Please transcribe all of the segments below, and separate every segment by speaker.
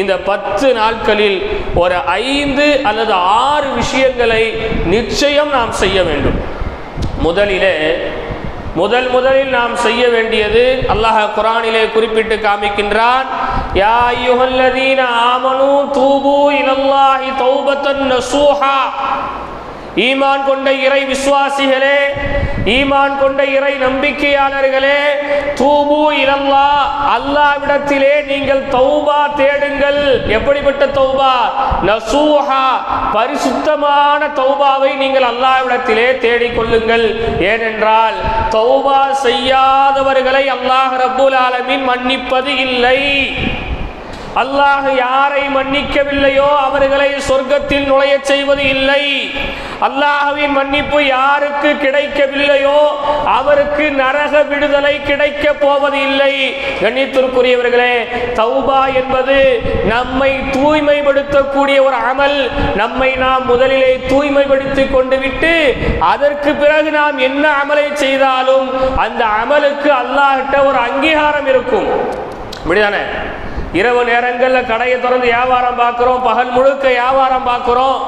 Speaker 1: இந்த பத்து நாட்களில் ஒரு ஐந்து அல்லது ஆறு விஷயங்களை நிச்சயம் நாம் செய்ய வேண்டும். முதலிலே முதல் முதலில் நாம் செய்ய வேண்டியது அல்லாஹ் குரானிலே குறிப்பிட்டு காமிக்கின்றான் யா ஆமனு தூபு இலல்லாஹி தௌபத்தன் நசூஹா. ஈமான் கொண்ட இறை விசுவாசிகளே ஈமான் கொண்ட இறை நம்பிக்கையாளர்களே தூபு இலல்லா அல்லாவிடத்திலே நீங்கள் தௌபா தேடுங்கள். எப்படிப்பட்ட தௌபா? நசூஹா பரிசுத்தமான தௌபாவை நீங்கள் அல்லாவிடத்திலே தேடிக்கொள்ளுங்கள். ஏனென்றால் தௌபா செய்யாதவர்களை அல்லாஹ் ரபுல் ஆலமின் மன்னிப்பது இல்லை. அல்லாஹ் யாரை மன்னிக்கவில்லையோ அவர்களை சொர்க்கத்தில் நுழைய செய்வது இல்லை. அல்லாஹுவின் மன்னிப்பு யாருக்கு கிடைக்கவில்லையோ அவருக்கு நரக விடுதலை கிடைக்க போவது இல்லை. கண்ணியத்திற்குரியவர்களே தௌபா என்பது நம்மை தூய்மைப்படுத்தக்கூடிய ஒரு அமல். நம்மை நாம் முதலிலே தூய்மைப்படுத்திக் கொண்டு விட்டு அதற்கு பிறகு நாம் என்ன அமலை செய்தாலும் அந்த அமலுக்கு அல்லாஹிட்ட ஒரு அங்கீகாரம் இருக்கும். அப்படிதானே இரவு நேரங்களில் கடையை திறந்து வியாபாரம் பார்க்குறோம். பகல் முழுக்க வியாபாரம் பார்க்குறோம்.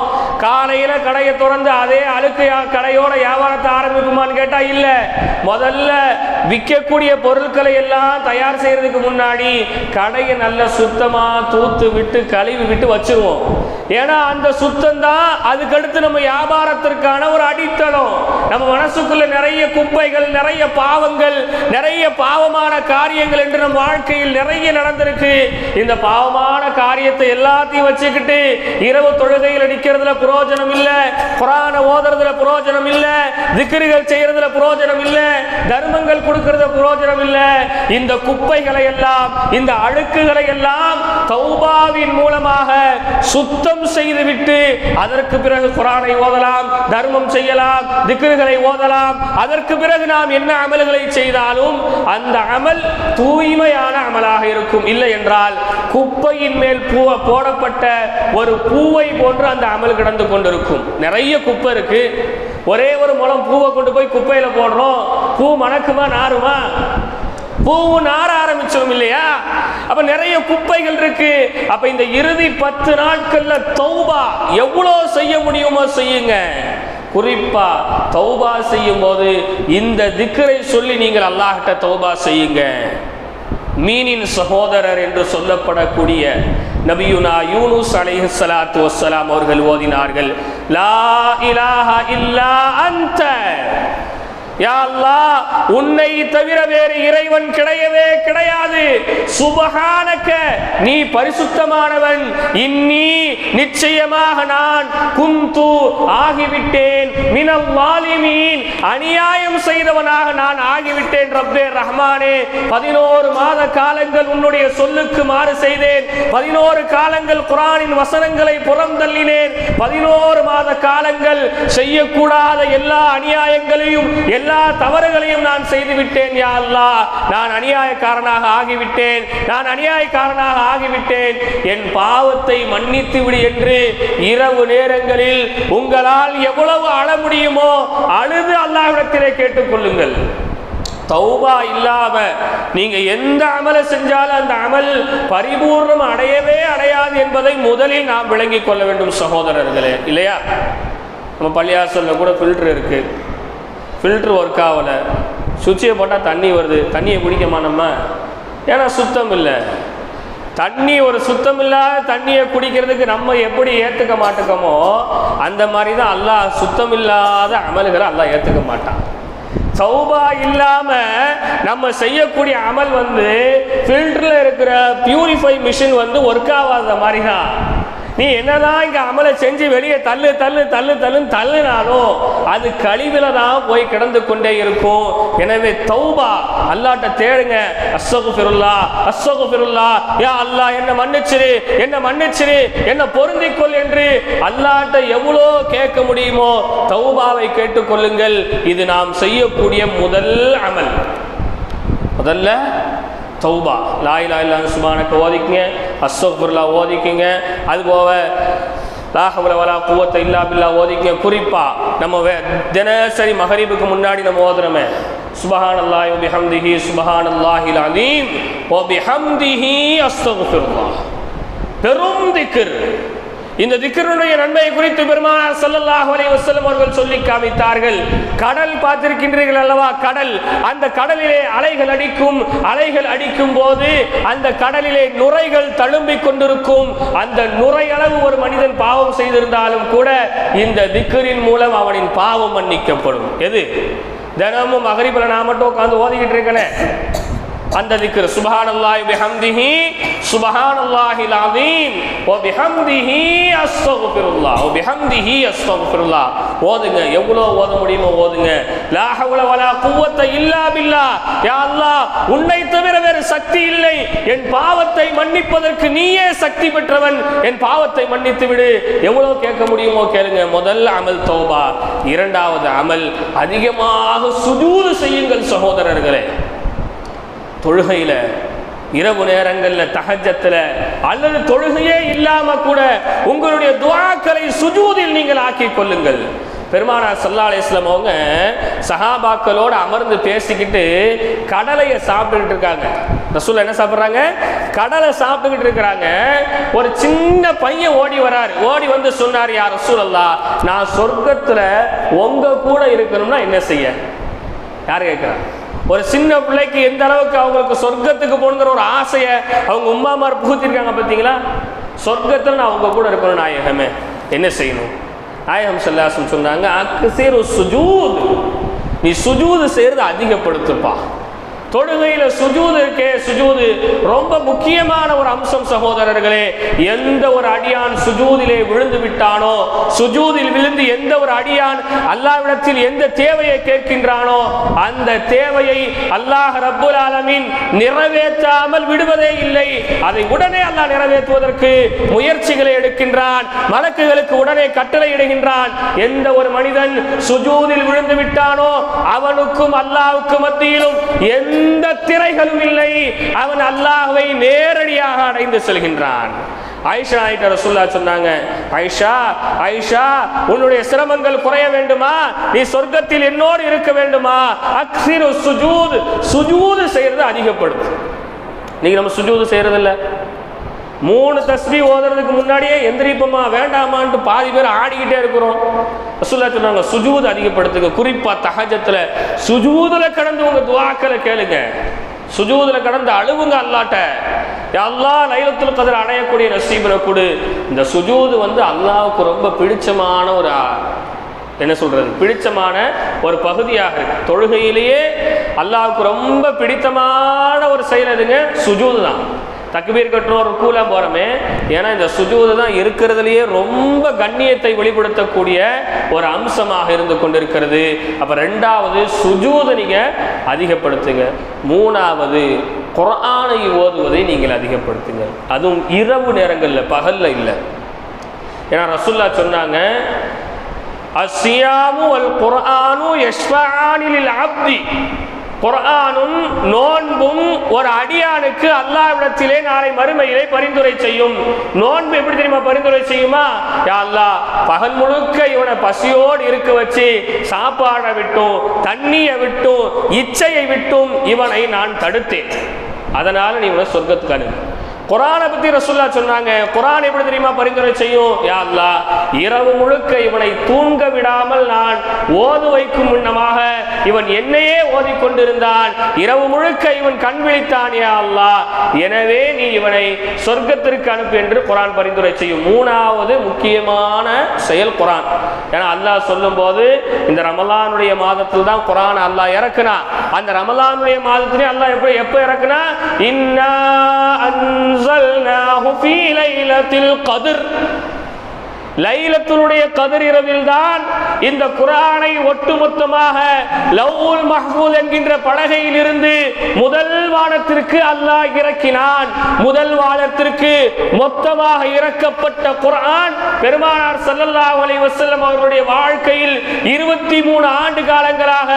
Speaker 1: காலையில் கடையை திறந்து அதே அழுக்கு கடையோட வியாபாரத்தை ஆரம்பிக்குமான்னு கேட்டால் இல்லை. முதல்ல விற்கக்கூடிய பொருட்களை எல்லாம் தயார் செய்கிறதுக்கு முன்னாடி கடையை நல்லா சுத்தமாக தூத்து விட்டு கழுவி விட்டு வச்சிருவோம். ஏன்னா அந்த சுத்தம் தான் அதுக்கடுத்து நம்ம வியாபாரத்திற்கான ஒரு அடித்தளம். நம்ம மனசுக்குள்ள நிறைய குப்பைகள் நிறைய பாவங்கள் நிறைய பாவமான காரியங்கள் என்று நம் வாழ்க்கையில் நிறைய நடந்திருக்கு. இந்த பாவமான காரியத்தை எல்லாத்தையும் வச்சுக்கிட்டு இரவு தொழுகையில் நிற்கிறதுல புரோஜனம் இல்லை புராண ஓதுறதுல பிரயோஜனம் இல்லை திக்ருகள் செய்யறதுல புரோஜனம் இல்லை தர்மங்கள் கொடுக்கறத புரோஜனம் இல்லை. இந்த குப்பைகளை எல்லாம் இந்த அழுக்குகளை எல்லாம் தௌபாவின் மூலமாக சுத்தம் செய்துவிட்டு அதற்கு பிறகு குரானை ஓதலாம் தர்மம் செய்யலாம் திக்ருகளை ஓதலாம். அதற்கு பிறகு நாம் என்ன அமல்களை செய்தாலும் அந்த அமல் தூய்மையான அமலாக இருக்கும். இல்லை என்றால் குப்பையின் மேல் பூ போடப்பட்ட ஒரு பூவை போன்று அந்த அமல் கிடந்து கொண்டிருக்கும். நிறைய குப்பை இருக்கு. ஒரே ஒரு முளம் பூவை கொண்டு போய் குப்பையில போடுறோம். பூ மணக்குமா நாருமா பூவும் நார ஆரம்பிச்சோம் இல்லையா? அப்ப நிறைய குப்பைகள் இருக்கு. அப்ப இந்த இறுதி பத்து நாட்கள்ல தௌபா எவ்வளோ செய்ய முடியுமோ செய்யுங்க. குறிப்பா தௌபா செய்யும் போது இந்த திக்கரை சொல்லி நீங்கள் அல்லாஹ்கிட்ட தௌபா செய்யுங்க. மீனின் சகோதரர் என்று சொல்லப்படக்கூடிய நபியுனா யூனுஸ் அலைஹி சலாத்து வஸ்ஸலாம் அவர்கள் ஓதினார்கள் லா இலாஹா இல்லா அந்த அல்லாஹ் உன்னை தவிர வேறு இறைவன் கிடையவே கிடையாது. சுபகானக்க நீ பரிசுத்தமானவன். இன்னி நிச்சயமாக நான் குந்து ஆகிவிட்டேன். மினல் வாலிமீன் அநியாயம் செய்தவனாக நான் ஆகிவிட்டேன். ரப்பே ரஹ்மானே பதினோரு மாத காலங்கள் உன்னுடைய சொல்லுக்கு மாறு செய்தேன். பதினோரு காலங்கள் குரானின் வசனங்களை புறந்தள்ளினேன் பதினோரு மாத காலங்கள் செய்யக்கூடாத எல்லா அநியாயங்களையும் எல்லா தவறுகளையும் நான் செய்து விட்டேன் யா அல்லா நான் அநியாயக்காரனாக ஆகிவிட்டேன். நான் அநியாயக்காரனாக ஆகிவிட்டேன். என் பாவத்தை மன்னித்து விடு என்று இரவு நேரங்களில் உங்களால் எவ்வளவு அழ முடியுமோ அழுது அல்லாவிடத்திலே கேட்டுக்கொள்ளுங்கள். தௌபா இல்லாம நீங்க எந்த அமலை செஞ்சாலும் அந்த அமல் பரிபூர்ணம் அடையவே அடையாது என்பதை முதலில் நாம் விளங்கிக் கொள்ள வேண்டும் சகோதரர்களே. இல்லையா? நம்ம பள்ளியாசல்ல கூட ஃபில்டர் இருக்கு. ஃபில்ட்ரு ஒர்க் ஆகலை. சுவிட்சை போட்டால் தண்ணி வருது. தண்ணியை குடிக்கமா நம்ம? ஏன்னா சுத்தம் இல்லை. தண்ணி ஒரு சுத்தம் இல்லாத தண்ணியை குடிக்கிறதுக்கு நம்ம எப்படி ஏற்றுக்க மாட்டுக்கோமோ அந்த மாதிரி தான் அல்லாஹ் சுத்தம் இல்லாத அமல்களை அல்லாஹ் ஏற்றுக்க மாட்டான். சௌபா இல்லாம நம்ம செய்யக்கூடிய அமல் வந்து ஃபில்டர்ல இருக்கிற பியூரிஃபை மிஷின் வந்து ஒர்க் ஆகாத மாதிரி தான் நீ என்னதான் இங்க அமலை செஞ்சு வெளியே தள்ளு தள்ளு தள்ளு தள்ளுன்னு தள்ளுனாலும் அது கழிவுல தான் போய் கிடந்து கொண்டே இருக்கும். எனவே தௌபா அல்லாட்ட தேடுங்க. அசோகு பிருல்லா அசோகு பிருல்லா யா அல்லா என்ன மன்னிச்சிரு என்ன மன்னிச்சிரு என்ன பொருந்திக்கொள் என்று அல்லாட்ட எவ்வளோ கேட்க முடியுமோ தௌபாவை கேட்டுக்கொள்ளுங்கள். இது நாம் செய்யக்கூடிய முதல் அமல். முதல்ல தௌபா. லாய் லாய் லான் சுபானக்கு ஓதிக்குங்க. அஸ்ஸகுர்லா ஓதிக்குங்க. அது போக லாஹவுல வலா குவத்தை இல்லா பில்லா ஓதிக்க குறிப்பா நம்ம வே தினசரி மகரீபுக்கு முன்னாடி நம்ம ஓதுறோமே. சுபஹான் அல்லாஹி பிஹம்திஹி சுபஹான் அல்லாஹில் அலீம். ஓ பிஹம்திஹி அஸ்தகுஃபிருல்லாஹ். பெரும் திக்கர் இந்த திக்கருடைய நன்மையை குறித்து பெருமானார் சல்லல்லாஹு அலைஹி வஸல்லம் அவர்கள் சொல்லி காமித்தார்கள். கடல் பார்த்திருக்கின்றீர்கள் அல்லவா? கடல். அந்த கடலிலே அலைகள் அடிக்கும். அலைகள் அடிக்கும் போது அந்த கடலிலே நுரைகள் தழும்பிக் கொண்டிருக்கும். அந்த நுரை அளவு ஒரு மனிதன் பாவம் செய்திருந்தாலும் கூட இந்த திக்கரின் மூலம் அவனின் பாவம் மன்னிக்கப்படும். எது? தினமும் மகரிபில் நான் மட்டும் உட்காந்து ஓதிக்கிட்டு இருக்கேனே. அந்த திக்ர். சுபஹானல்லாஹி பிஹம்திஹி சுபஹானல்லாஹில் அலீம் வ பிஹம்திஹி அஸ்தக்ஃபிருல்லாஹ் வ பிஹம்திஹி அஸ்தக்ஃபிருல்லாஹ் ஓதுங்க. எவ்வளோ ஓத முடியுமோ ஓதுங்க. லா ஹவ்ல வலா குவத்த இல்லா பில்லாஹ் யா அல்லாஹ் உன்னை தவிர வேறு சக்தி இல்லை. என் பாவத்தை மன்னிப்பதற்கு நீயே சக்தி பெற்றவன். என் பாவத்தை மன்னித்து விடு. எவ்வளோ கேட்க முடியுமோ கேளுங்க. முதல் அமல் தௌபா. இரண்டாவது அமல். அதிகமாக சுஜூது செய்யுங்கள் சகோதரர்களே. தொழுகையில் இரவு நேரங்களில் தகஜத்தில் அல்லது தொழுகையே இல்லாமல் கூட உங்களுடைய துவாக்களை சுஜூதில் நீங்கள் ஆக்கிக் கொள்ளுங்கள். பெருமானார் சல்லா அலிஸ்லாம் அவங்க சஹாபாக்களோடு அமர்ந்து பேசிக்கிட்டு கடலையை சாப்பிட்டுக்கிட்டு இருக்காங்க. ரசூல் என்ன சாப்பிட்றாங்க? கடலை சாப்பிட்டுக்கிட்டு இருக்கிறாங்க. ஒரு சின்ன பையன் ஓடி வராரு. ஓடி வந்து சொன்னார் யார் ரசூல் அல்லா நான் சொர்க்கத்தில் உங்க கூட இருக்கணும்னா என்ன செய்ய? யார் கேட்குறாங்க ஒரு சின்ன பிள்ளைக்கு எந்த அளவுக்கு அவங்களுக்கு சொர்க்கத்துக்கு போகணுங்கிற ஒரு ஆசையை அவங்க உமாமார் புகுத்திருக்காங்க பார்த்தீங்களா சொர்க்கத்தில் நான் அவங்க கூட இருக்கணும் நாயகமே. என்ன செய்யணும்? நாயகம் செல்லாசன் சொன்னாங்க அக்கு சேர் சுஜூது. நீ சுஜூது செய்யறது அதிகப்படுத்துப்பா. தொழுகையில சுஜூது இருக்கே சுஜூது. ரொம்ப முக்கியமான ஒரு அம்சம் சகோதரர்களே எந்த ஒரு அடியான் சுஜூதிலே விழுந்து விட்டானோ சுஜூதில் விழுந்து எந்த ஒரு அடியான் அல்லாவிடத்தில் எந்த தேவையை கேட்கின்றானோ அந்த தேவையை அல்லாஹ் ரப்புல் ஆலமின் நிறைவேற்றாமல் விடுவதே இல்லை. அதை உடனே அல்லாஹ் நிறைவேற்றுவதற்கு முயற்சிகளை எடுக்கின்றான் மலக்குகளுக்கு உடனே கட்டளை இடுகின்றான். எந்த ஒரு மனிதன் சுஜூதில் விழுந்து விட்டானோ அவனுக்கும் அல்லாஹ்வுக்கும் மத்தியிலும் எந்த எந்த திரைகளும் இல்லை. அவன் அல்லாஹ்வை நேரடியாக அடைந்து செல்கின்றான். ஐஷா ஆயிட்ட ரசுல்லா சொன்னாங்க ஐஷா ஐஷா உன்னுடைய சிரமங்கள் குறைய வேண்டுமா? நீ சொர்க்கத்தில் என்னோடு இருக்க வேண்டுமா? அக்ஸிரு சுஜூது சுஜூது செய்யறது அதிகப்படுது. நீங்க நம்ம சுஜூது செய்யறது இல்ல மூணு தஸ்பி ஓதுறதுக்கு முன்னாடியே எந்திரிப்போமா வேண்டாமான்ட்டு பாதி பேர் ஆடிக்கிட்டே இருக்கிறோம். ரசூல்லா சொன்னாங்க சுஜூது அதிகப்படுத்துங்க. குறிப்பா தகஜத்தில் சுஜூதுல கடந்து உங்க துவாக்களை கேளுங்க. சுஜூதுல கடந்து அழுவுங்க அல்லாட்ட. எல்லா அல்லாஹ் லைலத்துல் அடையக்கூடிய நசீபனை கொடு. இந்த சுஜூது வந்து அல்லாவுக்கு ரொம்ப பிடிச்சமான ஒரு என்ன சொல்றது பிடிச்சமான ஒரு பகுதியாக இருக்கு. தொழுகையிலேயே அல்லாவுக்கு ரொம்ப பிடித்தமான ஒரு செயல் எதுங்க? சுஜூது தான் தக்பீர் கட்டுறோம் ஒரு போகிறோமே ஏன்னா இந்த சுஜூது தான் இருக்கிறதுலையே ரொம்ப கண்ணியத்தை வெளிப்படுத்தக்கூடிய ஒரு அம்சமாக இருந்து கொண்டிருக்கிறது. அப்போ ரெண்டாவது சுஜூதை நீங்கள் அதிகப்படுத்துங்க. மூணாவது குரானை ஓதுவதை நீங்கள் அதிகப்படுத்துங்க. அதுவும் இரவு நேரங்களில் பகலில் இல்லை. ஏன்னா ரசுல்லா சொன்னாங்க அசியாமு வல் குரானு யஸ்வானில் ஆப்தி அப்தி. குரானும் நோன்பும் ஒரு அடியானுக்கு அல்லாவிடத்திலே நாளை மறுமையிலே பரிந்துரை செய்யும். நோன்பு எப்படி தெரியுமா பரிந்துரை செய்யுமா? யா அல்லாஹ் பகல் முழுக்க இவனை பசியோடு இருக்க வச்சு சாப்பாடை விட்டும் தண்ணியை விட்டும் இச்சையை விட்டும் இவனை நான் தடுத்தேன். அதனால நீ இவனை சொர்க்கத்துக்கு அனுப்பு. குரானை பத்தி ரசுல்லா சொன்னாங்க. குரான் எப்படி தெரியுமா பரிந்துரை செய்யும்? யா அல்லாஹ் இரவு முழுக்க இவனை தூங்க விடாமல் நான் ஓது வைக்கும் முன்னமாக இவன் என்னையே ஓதிக்கொண்டிருந்தான். இரவு முழுக்க இவன் கண் விழித்தான் யா அல்லாஹ். எனவே நீ இவனை சொர்க்கத்திற்கு அனுப்பு என்று குரான் பரிந்துரை செய்யும். மூணாவது முக்கியமான செயல் குரான். ஏன்னா அல்லாஹ் சொல்லும்போது இந்த ரமலானுடைய மாதத்தில் தான் குரான் அல்லாஹ் இறக்குனா. அந்த ரமலானுடைய மாதத்திலே அல்லாஹ் எப்படி எப்ப இறக்குனா? இன்னா அன்சல்னாஹு ஃபீ லைலத்தில் கதிர். லைலத்துடைய கதிரிரவில் தான் இந்த குரானை ஒட்டுமொத்தமாக லவ்வுல் மஹ்பூல் என்கின்ற பலகையில் இருந்து முதல் வானத்திற்கு அல்லாஹ் இறக்கினான். முதல் வானத்திற்கு மொத்தமாக இறக்கப்பட்ட குரான் பெருமானார் ஸல்லல்லாஹு அலைஹி வஸல்லம் அவர்களுடைய வாழ்க்கையில் இருபத்தி மூணு ஆண்டு காலங்களாக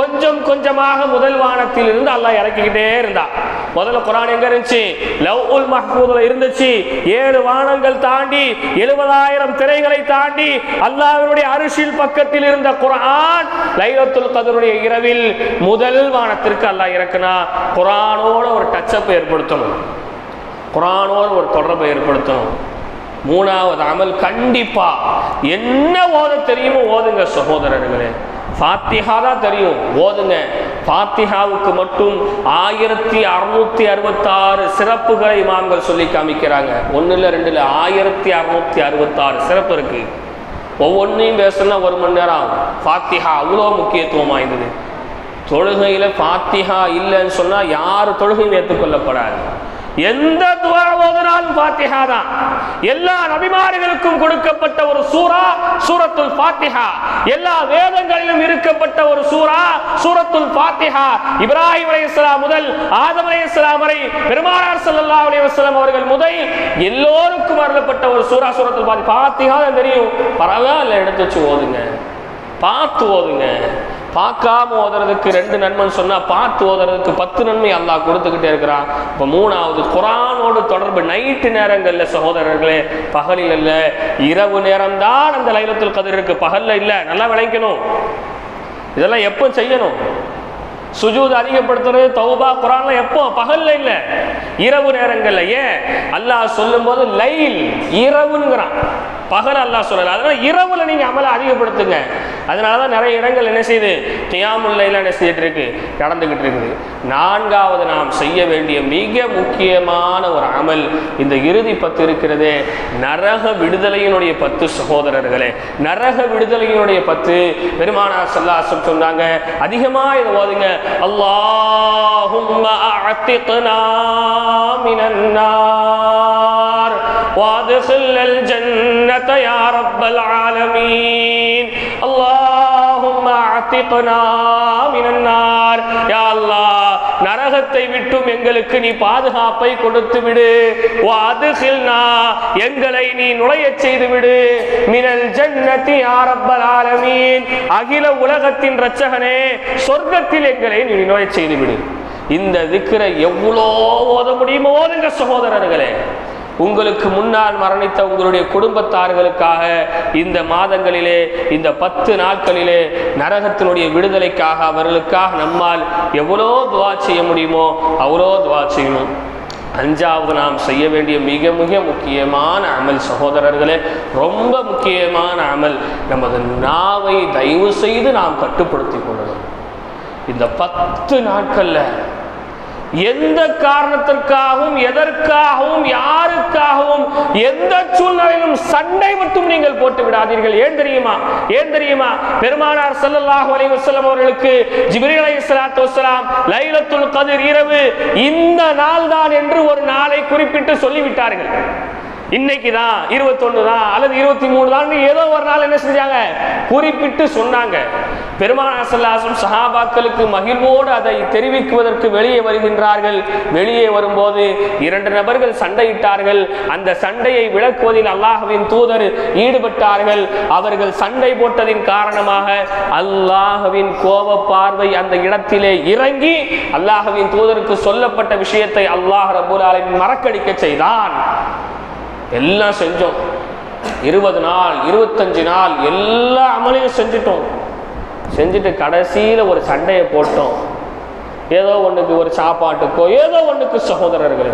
Speaker 1: கொஞ்சம் கொஞ்சமாக முதல் வானத்தில் இருந்து அல்லாஹ் இறக்கிக்கிட்டே இருந்தான். முதல்ல குரான் எங்க இருந்துச்சு? லவ் உல் மஹ்பூதுல இருந்துச்சு. ஏழு வானங்கள் தாண்டி எழுபதாயிரம் திரைகளை தாண்டி அல்லாஹ்வினுடைய அரிசில் பக்கத்தில் இருந்த குரான் லைலத்துல் கதருடைய இரவில் முதல் வானத்திற்கு அல்லாஹ் இறக்குனா. குரானோட ஒரு டச்சப் ஏற்படுத்தணும். குரானோட ஒரு தொடர்பை ஏற்படுத்தணும். மூணாவது அமல் கண்டிப்பா. என்ன ஓத தெரியுமோ ஓதுங்க சகோதரர்களே. ஃபாத்திஹா தான் தெரியும். ஓதுங்க. ஃபாத்திஹாவுக்கு மட்டும் ஆயிரத்தி அறுநூத்தி அறுபத்தாறு சிறப்புகளை இமாம்கள் சொல்லி காமிக்கிறாங்க. ஒன்றுல ரெண்டுல ஆயிரத்தி அறுநூத்தி அறுபத்தாறு சிறப்பு இருக்கு. ஒவ்வொன்றையும் பேசணும்னா ஒரு மணி நேரம் ஆகும். ஃபாத்திஹா அவ்வளோ முக்கியத்துவம் வாய்ந்தது. தொழுகையில் ஃபாத்திஹா இல்லைன்னு சொன்னால் யார் தொழுகையும் ஏற்றுக்கொள்ளப்படாது. எந்த துவா பாத்திஹா தான். எல்லா நபிமார்களுக்கும் கொடுக்கப்பட்ட ஒரு சூரா சூரத்துல் ஃபாத்திஹா. எல்லா வேதங்களிலும் இருக்கப்பட்ட ஒரு சூரா சூரத்துல் ஃபாத்திஹா. இப்ராஹிம் அலைஹிஸ்ஸலாம் முதல் ஆதம் அலைஹிஸ்ஸலாம் வரை பெருமானார் சல்லா அலி வஸ்லாம் அவர்கள் முதல் எல்லோருக்கும் அருளப்பட்ட ஒரு சூரா சூரத்துல் பாத்தி பாத்திஹா தான் தெரியும். பரவாயில்ல எடுத்து வச்சு ஓதுங்க. பார்த்து ஓதுங்க. பார்க்காம ஓதுறதுக்கு ரெண்டு நன்மைன்னு சொன்னா பார்த்து ஓதுறதுக்கு பத்து நன்மை அல்லாஹ் கொடுத்துக்கிட்டே இருக்கிறான். இப்போ மூணாவது குரானோடு தொடர்பு நைட்டு நேரங்கள்ல சகோதரர்களே பகலில் இல்ல இரவு நேரம்தான் அந்த லைலத்தில் கதிர் இருக்கு. பகல்ல இல்ல நல்லா விளைக்கணும் இதெல்லாம் எப்போ செய்யணும்? சுஜூத் அதிகப்படுத்துறது தௌபா குரான்ல எப்போ? பகல்ல இல்ல இரவு நேரங்கள்ல. ஏன்? அல்லாஹ் சொல்லும்போது லைல் இரவுங்கிறான் பகல் அல்லாஹ் சொல்லல. அதனால இரவுல நீங்க அமலை அதிகப்படுத்துங்க. அதனால தான் நிறைய இடங்கள் என்ன செய்யுது? தியாமுல்லைல என்ன செய்துட்டு இருக்கு? நடந்துகிட்டு இருக்குது. நான்காவது நாம் செய்ய வேண்டிய மிக முக்கியமான ஒரு அமல் இந்த இறுதி பத்து இருக்கிறது. நரக விடுதலையினுடைய பத்து சகோதரர்களே. நரக விடுதலையினுடைய பத்து. பெருமானா சல்லா சொன்னாங்க. அதிகமா இதை ஓதுங்க. அல்லாஹும் அஅத்திக்னா மினன் நார் وادخل الجنة يا رب العالمين اللهم اعتقنا من النار يا الله நரகத்தை விட்டும் எங்களுக்கு நீ பாதுகாப்பை கொடுத்து விடு வாதுகில்னா எங்களை நீ நுழைய செய்து விடு மினல் ஜன்னதி யா ரப்பல் ஆலமீன் அகில உலகத்தின் இரட்சகனே சொர்க்கத்தில் எங்களை நீ நுழைய செய்து விடு இந்த திக்கரை எவ்வளோ ஓத முடியுமோ ஓதுங்க சகோதரர்களே உங்களுக்கு முன்னால் மரணித்த உங்களுடைய குடும்பத்தார்களுக்காக இந்த மாதங்களிலே இந்த பத்து நாட்களிலே நரகத்தினுடைய விடுதலைக்காக அவர்களுக்காக நம்மால் எவ்வளோ துவா செய்ய முடியுமோ அவ்வளோ துவா செய்யணும். அஞ்சாவது நாம் செய்ய வேண்டிய மிக மிக முக்கியமான அமல் சகோதரர்களே ரொம்ப முக்கியமான அமல் நமது நாவை தயவு செய்து நாம் கட்டுப்படுத்திக் கொள்ளணும். இந்த பத்து நாட்களில் எந்த காரணத்திற்காகவும் எதற்காகவும் யாருக்காகவும் எந்த சூழ்நிலையிலும் சண்டை மட்டும் நீங்கள் போட்டு விடாதீர்கள். ஏன் தெரியுமா? ஏன் தெரியுமா? பெருமானார் ஸல்லல்லாஹு அலி வசலம் அவர்களுக்கு ஜிப்ரீல் அலைஹிஸ்ஸலாத்து வஸலாம் லைலத்துல் கதிர் இரவு இந்த நாள் தான் என்று ஒரு நாளை குறிப்பிட்டு சொல்லிவிட்டார்கள். இன்னைக்கு தான் இருபத்தொன்னு தான் அல்லது இருபத்தி மூணு தான் ஏதோ ஒரு நாள் என்ன செஞ்சாங்க? குறிப்பிட்டு சொன்னாங்க. பெருமானார் ஸல்லல்லாஹு சஹாபாக்களுக்கு மகிழ்வோடு அதை தெரிவிக்குவதற்கு வெளியே வருகின்றார்கள். வெளியே வரும்போது இரண்டு நபர்கள் சண்டையிட்டார்கள். அந்த சண்டையை விளக்குவதில் அல்லாஹவின் தூதர் ஈடுபட்டார்கள். அவர்கள் சண்டை போட்டதின் காரணமாக அல்லாஹவின் கோப பார்வை அந்த இடத்திலே இறங்கி அல்லாஹவின் தூதருக்கு சொல்லப்பட்ட விஷயத்தை அல்லாஹ் ரப்பூல் ஆலமீன் மறக்கடிக்க செய்தான். எல்லாம் செஞ்சோம். இருபது நாள் இருபத்தஞ்சு நாள் எல்லா அமலையும் செஞ்சிட்டோம். செஞ்சுட்டு கடைசியில் ஒரு சண்டையை போட்டோம். ஏதோ ஒன்றுக்கு ஒரு சாப்பாட்டுக்கோ ஏதோ ஒன்றுக்கு சகோதரர்களே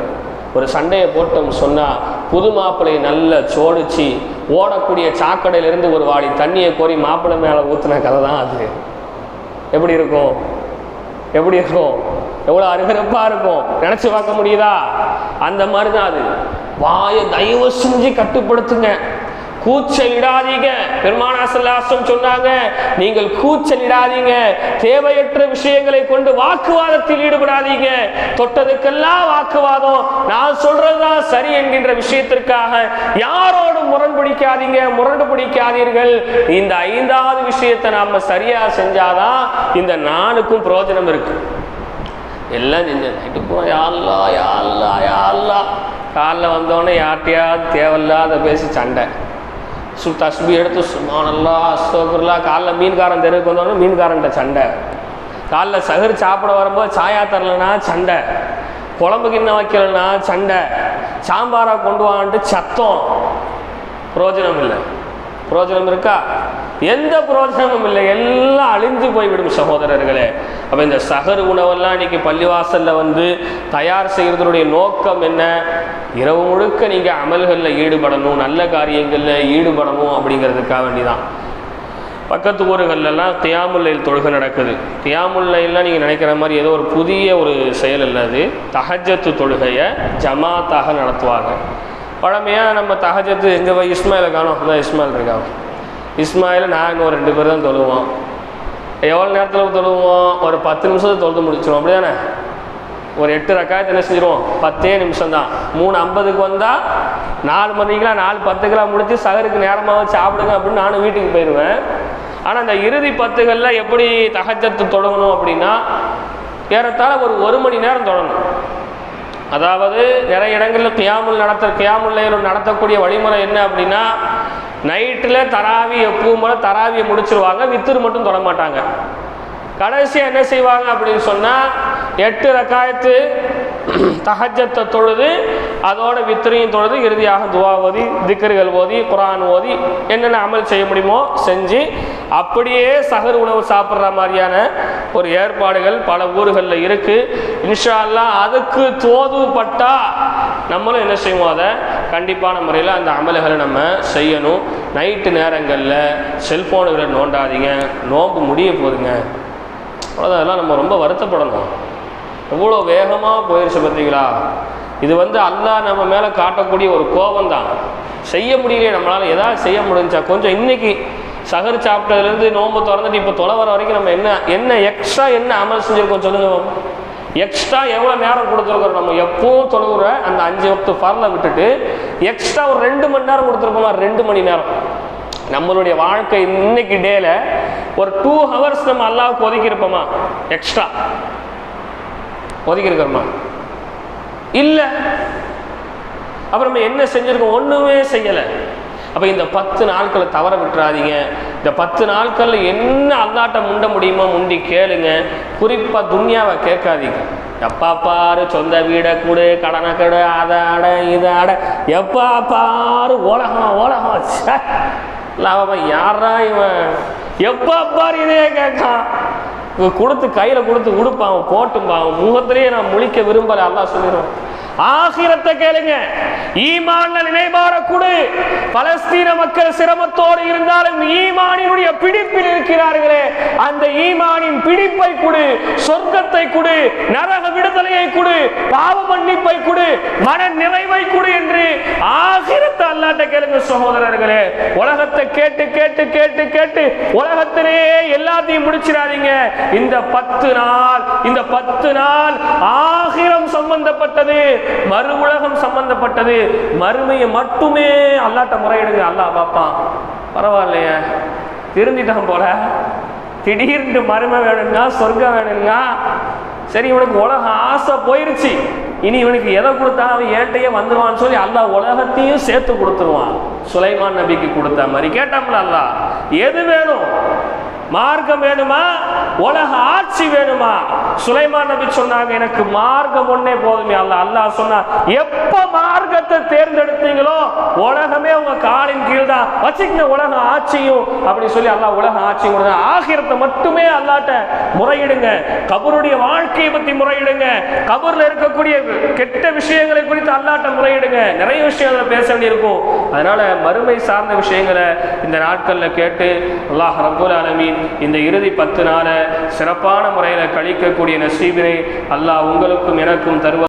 Speaker 1: ஒரு சண்டையை போட்டோம் சொன்னால் புது மாப்பிள்ளையை நல்லா சோடிச்சு ஓடக்கூடிய சாக்கடையிலேருந்து ஒரு வாளி தண்ணியை கோரி மாப்பிள்ளை மேலே ஊற்றின கதை தான் அது. எப்படி இருக்கும்? எப்படி இருக்கும்? எவ்வளோ அருகருப்பாக இருக்கும்? நினச்சி பார்க்க முடியுதா? அந்த மாதிரி தான் அது. வாயை தயவு செஞ்சு கட்டுப்படுத்துங்க. கூச்சலிடாதீங்க. பெருமானாசல்லாசம் சொன்னாங்க நீங்கள் கூச்சலிடாதீங்க. தேவையற்ற விஷயங்களை கொண்டு வாக்குவாதத்தில் ஈடுபடாதீங்க. தொட்டதுக்கெல்லாம் வாக்குவாதம். நான் சொல்றதுதான் சரி என்கின்ற விஷயத்திற்காக யாரோடும் முரண்பிடிக்காதீங்க முரண்டு பிடிக்காதீர்கள். இந்த ஐந்தாவது விஷயத்தை நாம சரியா செஞ்சாதான் இந்த நானுக்கும் பிரயோஜனம் இருக்கு. எல்லாம் செஞ்சேன் நைட்டு பூரா யாழ்லா யாழ்லா யாழ்லா காலைல வந்தோடனே யார்கிட்டயாவது தேவையில்லாத பேசி சண்டை. சு தஸ்பி எடுத்து சுமானல்லா அஸ்தோபுர்லா காலைல மீன்காரன் தெருவுக்கு வந்தோடனே மீன்காரன்ட்ட சண்டை. காலைல சகர் சாப்பிட வரும்போது சாயா தரலனா சண்டை. குழம்பு கிண்ண வைக்கலனா சண்டை. சாம்பாரா கொண்டு வான்ட்டு சத்தம். பிரோஜனம் இல்லை. பிரோஜனம் இருக்கா? எந்த புரோஜனமும் இல்லை. எல்லாம் அழிந்து போய்விடும் சகோதரர்களே. அப்போ இந்த சகர் உணவெல்லாம் இன்னைக்கு பள்ளிவாசலில் வந்து தயார் செய்கிறதுடைய நோக்கம் என்ன? இரவு முழுக்க நீங்கள் அமல்களில் ஈடுபடணும் நல்ல காரியங்களில் ஈடுபடணும் அப்படிங்கிறதுக்காக வேண்டிதான். பக்கத்து ஊர்களெல்லாம் தியாமுல்லையில் தொழுகை நடக்குது. தியாமுல்லையெல்லாம் நீங்கள் நினைக்கிற மாதிரி ஏதோ ஒரு புதிய ஒரு செயல் இல்லை அது. தொழுகையை ஜமாத்தாக நடத்துவாங்க. பழமையாக நம்ம தகஜத்து எங்கே போய் இஸ்மாயில் காணோம்? அதான் இஸ்மாயில் இருக்கா இஸ்மாயில் நாங்கள் ஒரு ரெண்டு பேர் தான் தொழுவோம். எவ்வளோ நேரத்தில் தொழுவோம்? ஒரு பத்து நிமிஷத்தை தொழுது முடிச்சிடும் அப்படி தானே ஒரு எட்டு ரக்காயத்தை என்ன செஞ்சிருவோம்? பத்தே நிமிஷம் தான் மூணு ஐம்பதுக்கு வந்தால் நாலு மணிக்கெலாம் நாலு பத்துக்கெலாம் முடித்து சகருக்கு நேரமாக சாப்பிடுங்க அப்படின்னு நானும் வீட்டுக்கு போயிடுவேன் ஆனால் அந்த இறுதி பத்துகளில் எப்படி தகச்சத்து தொடங்கணும் அப்படின்னா ஏறத்தாழ ஒரு ஒரு மணி நேரம் தொடங்கணும் அதாவது நிறைய இடங்களில் கியாமுல் நடத்த கியாமுல்லையில் நடத்தக்கூடிய வழிமுறை என்ன அப்படின்னா நைட்டில் தராவி எப்பவும் போல தராவியை முடிச்சிருவாங்க வித்துரு மட்டும் தொட மாட்டாங்க. கடைசியாக என்ன செய்வாங்க அப்படின்னு சொன்னால் எட்டு ரக்காயத்து தகஜத்தை தொழுது அதோட வித்திரையும் தொழுது இறுதியாக துவா ஓதி திக்கர்கள் ஓதி குரான் ஓதி என்னென்ன அமல் செய்ய முடியுமோ செஞ்சு அப்படியே சகர் உணவு சாப்பிட்ற மாதிரியான ஒரு ஏற்பாடுகள் பல ஊர்களில் இருக்குது இன்ஷா அதுக்கு தோதுப்பட்டால் நம்மளும் என்ன செய்வோம் அதை கண்டிப்பான முறையில் அந்த அமல்களை நம்ம செய்யணும். நைட்டு நேரங்களில் செல்ஃபோனுகளை நோண்டாதீங்க. நோம்பு முடிய போகுதுங்க அதெல்லாம் நம்ம ரொம்ப வருத்தப்படணும். எவ்வளோ வேகமாக போயிடுச்சு பார்த்தீங்களா? இது வந்து அல்லாஹ் நம்ம மேலே காட்டக்கூடிய ஒரு கோபம் தான் செய்ய முடியலையே நம்மளால் எதாவது செய்ய முடிஞ்சா கொஞ்சம் இன்னைக்கு சகர் சாப்பிட்டதுலேருந்து நோம்பு திறந்துட்டு இப்போ தொலை வர வரைக்கும் நம்ம என்ன என்ன எக்ஸ்ட்ரா என்ன அமல் செஞ்சுருக்கோம் சொல்லுங்க எக்ஸ்ட்ரா எவ்வளோ நேரம் கொடுத்துருக்குறோம்? நம்ம எப்போவும் தொழுகிற அந்த அஞ்சு வக்து ஃபர்ல விட்டுட்டு எக்ஸ்ட்ரா ஒரு ரெண்டு மணி நேரம் கொடுத்துருப்போமா? ரெண்டு மணி நேரம். நம்மளுடைய வாழ்க்கை இன்னைக்கு டேல ஒரு டூ ஹவர்ஸ் நம்ம அல்லாவுக்கு ஒதுக்கி இருப்போமா எக்ஸ்ட்ரா ஒதுக்கி இருக்கிறோமா இல்லை. அப்புறம் நம்ம என்ன செஞ்சிருக்கோம்? ஒன்றுமே செய்யலை. அப்போ இந்த பத்து நாட்களை தவற விட்டுறாதீங்க. இந்த பத்து நாட்களில் என்ன அல்லாட்ட முண்ட முடியுமோ முண்டி கேளுங்க. குறிப்பாக துன்யாவை கேட்காதீங்க. எப்பா பாரு சொந்த வீடை கூடு கடனை கெடு அதை அட இதை அட. எப்பா பாரு உலகம் உலகம். ச்சே. யாரா இவன்? எப்பா பாரு இதே கேட்கான் கொடுத்து கையில் கொடுத்து உடுப்பான் அவன் போட்டும்பான். அவன் முகத்திலேயே நான் முழிக்க விரும்பலை அதான் சொல்லிடுவான். ஆகிரத்தை கேளுங்க. ஈமான்ல நினைவார கொடு பலஸ்தீன மக்கள் சிரமத்தோடு இருந்தாலும் ஈமானினுடைய பிடிப்பில் இருக்கிறார்களே அந்த ஈமானின் பிடிப்பை கொடு சொர்க்கத்தை கொடு நரக விடுதலையை கொடு பாவ மன்னிப்பை கொடு மன நிறைவை கொடு என்று ஆகிரத்தை அல்லாட்ட கேளுங்க சகோதரர்களே. உலகத்தை கேட்டு கேட்டு கேட்டு கேட்டு உலகத்திலேயே எல்லாத்தையும் முடிச்சிடாதீங்க. இந்த பத்து நாள் இந்த பத்து நாள் ஆகிரம் சம்பந்தப்பட்டது. மறு உலகம் சம்பந்தப்பட்டது. மறுமையை மட்டுமே அல்லாட்ட முறையிடுங்க. அல்லாஹ் பார்ப்பான் பரவாயில்லையே. திருந்திட்டான் போல. திடீர்னு மருமை வேணுங்க சொர்க்கம் வேணுங்க சரி இவனுக்கு உலக ஆசை போயிருச்சு. இனி இவனுக்கு எதை கொடுத்தா அவன் ஏட்டையே வந்துருவான்னு சொல்லி அல்லாஹ் உலகத்தையும் சேர்த்து கொடுத்துருவான். சுலைமான் நபிக்கு கொடுத்த மாதிரி. கேட்டாம்ல அல்லாஹ். எது வேணும்? மார்க்கம் வேணுமா? உலக ஆட்சி வேணுமா? சுலைமான் நபி சொன்னாங்க எனக்கு மார்க்கம் ஒன்னே போதுமே அல்ல அல்லாஹ் சொன்னா எப்ப மார்க்கத்தை தேர்ந்தெடுத்தீங்களோ உலகமே உங்க காலின் கீழ் தான் வச்சுக்கங்க உலக ஆட்சியும் அப்படி சொல்லி அல்லாஹ் உலக ஆட்சியும் கொடுங்க ஆகிரத்தை மட்டுமே அல்லாட்ட முறையிடுங்க. கபருடைய வாழ்க்கையை பத்தி முறையிடுங்க. கபர்ல இருக்கக்கூடிய கெட்ட விஷயங்களை குறித்து அல்லாட்ட முறையிடுங்க. நிறைய விஷயங்களை பேச வேண்டியிருக்கும். அதனால மறுமை சார்ந்த விஷயங்களை இந்த நாட்கள்ல கேட்டு அல்லாஹ் ரபுல் அலமீன் இந்த இறுதி பத்து நாளை சிறப்பான முறையில் கழிக்கக்கூடிய நசீபினை அல்லாஹ் உங்களுக்கும் எனக்கும் தருவ